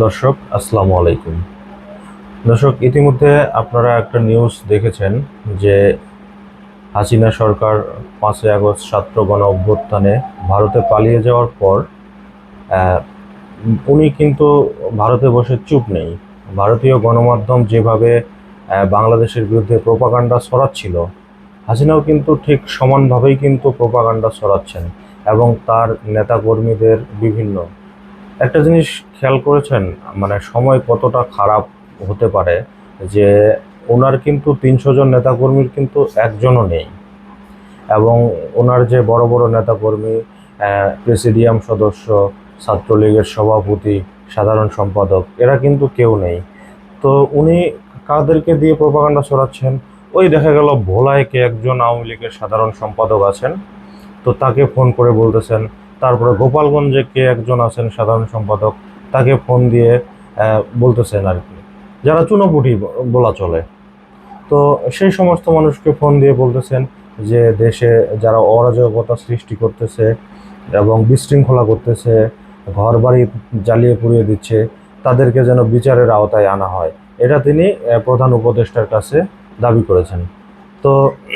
দর্শক, আসসালামু আলাইকুম। দর্শক, ইতিমধ্যে আপনারা একটা নিউজ দেখেছেন যে হাসিনা সরকার পাঁচই আগস্ট ছাত্র গণ অভ্যুত্থানে ভারতে পালিয়ে যাওয়ার পর উনি কিন্তু ভারতে বসে চুপ নেই। ভারতীয় গণমাধ্যম যেভাবে বাংলাদেশের বিরুদ্ধে প্রোপাগান্ডা ছড়াচ্ছিল, হাসিনাও কিন্তু ঠিক সমানভাবেই কিন্তু প্রোপাগান্ডা ছড়াচ্ছেন এবং তার নেতাকর্মীদের বিভিন্ন একটা জিনিস খেয়াল করেছেন? মানে সময় কতটা খারাপ হতে পারে যে ওনার কিন্তু তিনশো জন নেতাকর্মীর কিন্তু একজনও নেই। এবং ওনার যে বড় বড় নেতাকর্মী প্রেসিডিয়াম সদস্য, ছাত্রলীগের সভাপতি, সাধারণ সম্পাদক, এরা কিন্তু কেউ নেই। তো উনি কাদেরকে দিয়ে প্রপাগান্ডা ছড়াচ্ছেন? ওই দেখা গেল ভোলায় কে একজন আওয়ামী লীগের সাধারণ সম্পাদক আছেন, তো তাকে ফোন করে বলতেছেন তারপরে গোপালগঞ্জে কে একজন আছেন সাধারণ সম্পাদক, তাকে ফোন দিয়ে বলতেছেন আর কি। যারা চুনোপুটি বলা চলে। তো সেই সমস্ত মানুষকে ফোন দিয়ে বলতেছেন যে দেশে যারা অরাজকতা সৃষ্টি করতেছে এবং বিশৃঙ্খলা করতেছে ঘর বাড়ি জ্বালিয়ে পুড়িয়ে দিচ্ছে, তাদেরকে যেন বিচারের আওতায় আনা হয়। এটা তিনি প্রধান উপদেষ্টার কাছে দাবি করেছেন। তো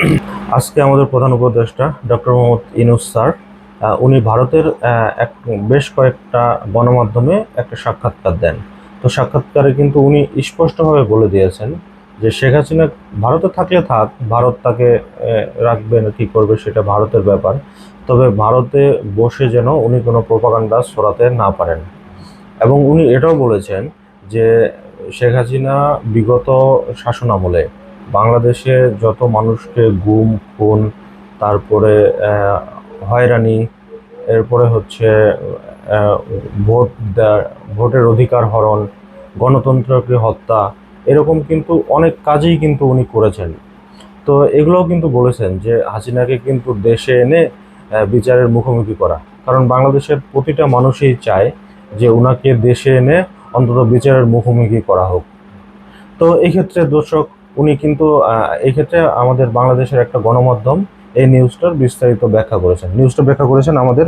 আজকে আমাদের প্রধান উপদেষ্টা ডক্টর মোহাম্মদ ইনুস স্যার উনি ভারতের এক, বেশ কয়েকটা গণমাধ্যমে একটা সাক্ষাৎকার দেন। তো সাক্ষাৎকারে কিন্তু উনি স্পষ্টভাবে বলে দিয়েছেন যে শেখ হাসিনা ভারতে থাকলে থাক, ভারত তাকে রাখবে না, কী করবে সেটা ভারতের ব্যাপার। তবে ভারতে বসে যেন উনি কোনো প্রপাগান্ডা সরাতে না পারেন। এবং উনি এটাও বলেছেন যে শেখ হাসিনা বিগত শাসনামলে বাংলাদেশে যত মানুষকে গুম, খুন, তারপরে হয়রানি, এরপরে হচ্ছে ভোট ভোটের অধিকার হরণ, গণতন্ত্রকে হত্যা, এরকম কিন্তু অনেক কাজেই কিন্তু উনি করেছেন। তো এগুলোও কিন্তু বলেছেন যে হাসিনাকে কিন্তু দেশে এনে বিচারের মুখোমুখি করা। কারণ বাংলাদেশের প্রতিটা মানুষই চায় যে উনাকে দেশে এনে অন্তত বিচারের মুখোমুখি করা হোক। তো এই ক্ষেত্রে দর্শক, উনি কিন্তু এক্ষেত্রে আমাদের বাংলাদেশের একটা গণমাধ্যম এই নিউজটার বিস্তারিত ব্যাখ্যা করেছেন। নিউজটা ব্যাখ্যা করেছেন আমাদের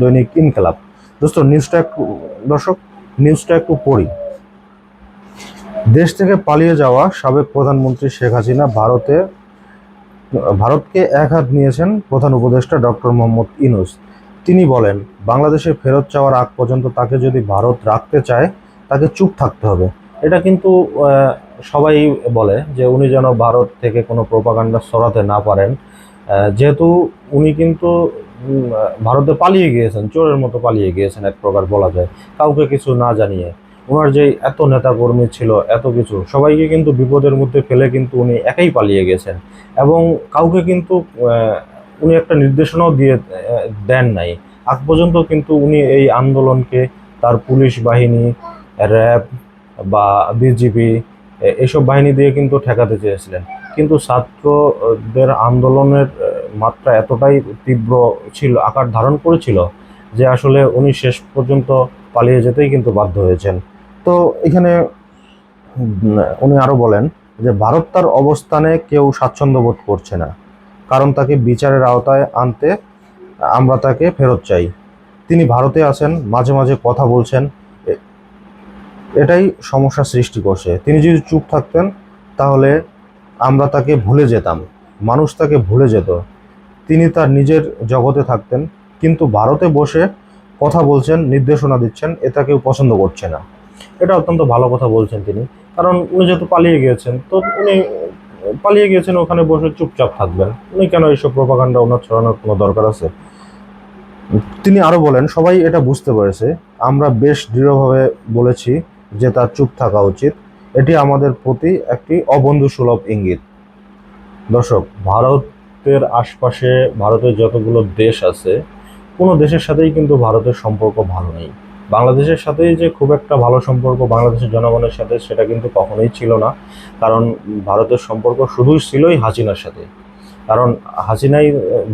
দৈনিক ইনকালাব। দোস্ত, নিউজটা একটু, দর্শক, নিউজটা একটু পড়ি। দেশ থেকে পালিয়ে যাওয়া সাবেক প্রধানমন্ত্রী শেখ হাসিনা ভারতে, ভারতকে এক হাত নিয়েছেন প্রধান উপদেষ্টা ডক্টর মোহাম্মদ ইনুস তিনি বলেন, বাংলাদেশে ফেরত চাওয়ার আগ পর্যন্ত তাকে যদি ভারত রাখতে চায়, তাকে চুপ থাকতে হবে। এটা কিন্তু সবাই বলে যে উনি যেন ভারত থেকে কোনো প্রোপাগান্ডা সরাতে না পারেন। যেহেতু উনি কিন্তু ভারতে পালিয়ে গিয়েছেন, চোরের মতো পালিয়ে গিয়েছেন এক প্রকার বলা যায়। কাউকে কিছু না জানিয়ে। ওনার যে এত নেতাকর্মী ছিল, এত কিছু, সবাইকে কিন্তু বিপদের মধ্যে ফেলে কিন্তু উনি একাই পালিয়ে গেছেন। এবং কাউকে কিন্তু উনি একটা নির্দেশনাও দিয়ে দেন নাই। আগ পর্যন্ত কিন্তু উনি এই আন্দোলনকে তার পুলিশ বাহিনী, র্যাব বা বিজিবি এইসব বাহিনী দিয়ে কিন্তু ঠেকাতে চেয়েছিলেন। কিন্তু ছাত্রদের আন্দোলনের মাত্রা এতটাই তীব্র ছিল, আকার ধারণ করেছিল যে আসলে উনি শেষ পর্যন্ত পালিয়ে যেতেই কিন্তু বাধ্য হয়েছেন। তো এখানে উনি আরও বলেন যে ভারত তার অবস্থানে কেউ স্বাচ্ছন্দ্য বোধ করছে না, কারণ তাকে বিচারের আওতায় আনতে আমরা তাকে ফেরত চাই। তিনি ভারতে আছেন, মাঝে মাঝে কথা বলছেন এটাই সমস্যা সৃষ্টি করছে। তিনি যদি চুপ থাকতেন, তাহলে আমরা তাকে ভুলে যেতাম। মানুষ তাকে ভুলে যেত। তিনি তার নিজের জগতে থাকতেন, কিন্তু ভারতে বসে কথা বলছেন, নির্দেশনা দিচ্ছেন এটা কেউ পছন্দ করছে না। এটা অত্যন্ত ভালো কথা বলছেন তিনি। কারণ উনি যেহেতু পালিয়ে গিয়েছেন, তো উনি পালিয়ে গিয়েছেন, ওখানে বসে চুপচাপ থাকবেন। উনি কেন এইসব প্রপাগান্ডা ওনার ছড়ানোর কোনো দরকার আছে? তিনি আরও বলেন, সবাই এটা বুঝতে পেরেছে। আমরা বেশ দৃঢ়ভাবে বলেছি যে তার চুপ থাকা উচিত, এটি আমাদের প্রতি একটি অবন্ধু সুলভ ইঙ্গিত। দর্শক, ভারতের আশপাশে ভারতের যতগুলো দেশ আছে, কোনো দেশের সাথেই কিন্তু ভারতের সম্পর্ক ভালো নেই। বাংলাদেশের সাথেই যে খুব একটা ভালো সম্পর্ক বাংলাদেশের জনগণের সাথে সেটা কিন্তু কখনোই ছিল না, কারণ ভারতের সম্পর্ক শুধুই ছিলই হাসিনার সাথে। কারণ হাসিনাই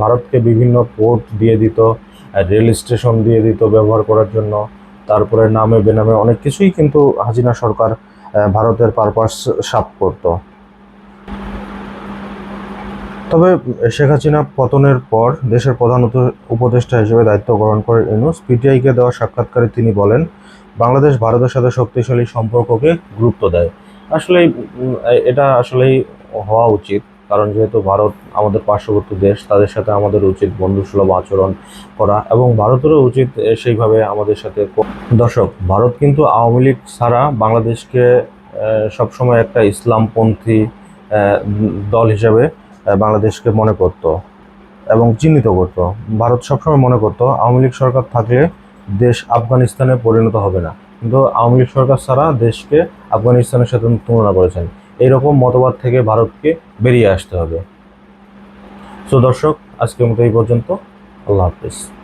ভারতকে বিভিন্ন পোর্ট দিয়ে দিত রেল স্টেশন দিয়ে দিত ব্যবহার করার জন্য। তারপরে নামে বেনামে অনেক কিছুই কিন্তু হাজিনা সরকার ভারতের পারপাস সাফ করতো। তবে শেখ হাসিনা পতনের পর দেশের প্রধান উপদেষ্টা হিসেবে দায়িত্ব গ্রহণ করেন ইউনুস। পিটিআইকে দেওয়া সাক্ষাৎকারে তিনি বলেন, বাংলাদেশ ভারতের সাথে শক্তিশালী সম্পর্ককে গুরুত্ব দেয়। আসলে এটা আসলেই হওয়া উচিত। কারণ যেহেতু ভারত আমাদের পার্শ্ববর্তী দেশ, তাদের সাথে আমাদের উচিত বন্ধুসুলভ আচরণ করা এবং ভারতেরও উচিত সেইভাবে আমাদের সাথে দর্শক, ভারত কিন্তু আওয়ামী লীগ ছাড়া বাংলাদেশকে সবসময় একটা ইসলামপন্থী দল হিসেবে বাংলাদেশকে মনে করত এবং চিহ্নিত করত। ভারত সবসময় মনে করত, আওয়ামী লীগ সরকার থাকলে দেশ আফগানিস্তানে পরিণত হবে না। কিন্তু আওয়ামী লীগ সরকার ছাড়া দেশকে আফগানিস্তানের সাথে তুলনা করেছেন। এইরকম মতবাদ থেকে ভারতকে বেরিয়ে আসতে হবে। সো দর্শক, আজকের মতো এই পর্যন্ত। আল্লাহ হাফিজ।